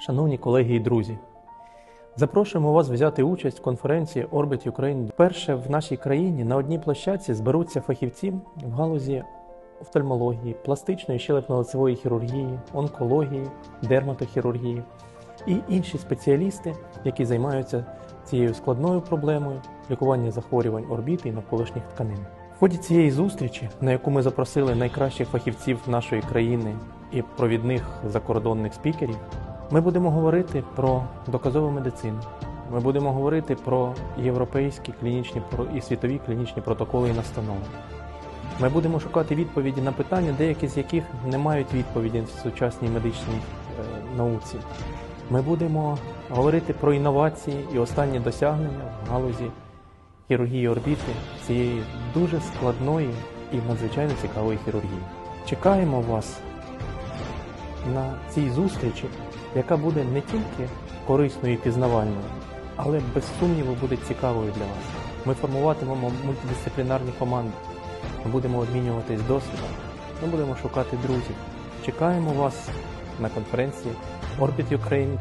Шановні колеги і друзі, запрошуємо вас взяти участь в конференції Orbit Ukraine. Вперше в нашій країні на одній площадці зберуться фахівці в галузі офтальмології, пластичної щелепно-лицевої хірургії, онкології, дерматохірургії і інші спеціалісти, які займаються цією складною проблемою лікування захворювань орбіти і навколишніх тканин. В ході цієї зустрічі, на яку ми запросили найкращих фахівців нашої країни і провідних закордонних спікерів, ми будемо говорити про доказову медицину. Ми будемо говорити про європейські клінічні і світові клінічні протоколи і настанови. Ми будемо шукати відповіді на питання, деякі з яких не мають відповіді в сучасній медичній е, науці. Ми будемо говорити про інновації і останні досягнення в галузі хірургії орбіти цієї дуже складної і надзвичайно цікавої хірургії. Чекаємо вас на цій зустрічі, яка буде не тільки корисною і пізнавальною, але без сумніву буде цікавою для вас. Ми формуватимемо мультидисциплінарні команди, ми будемо обмінюватись досвідом, ми будемо шукати друзів. Чекаємо вас на конференції Orbit Ukraine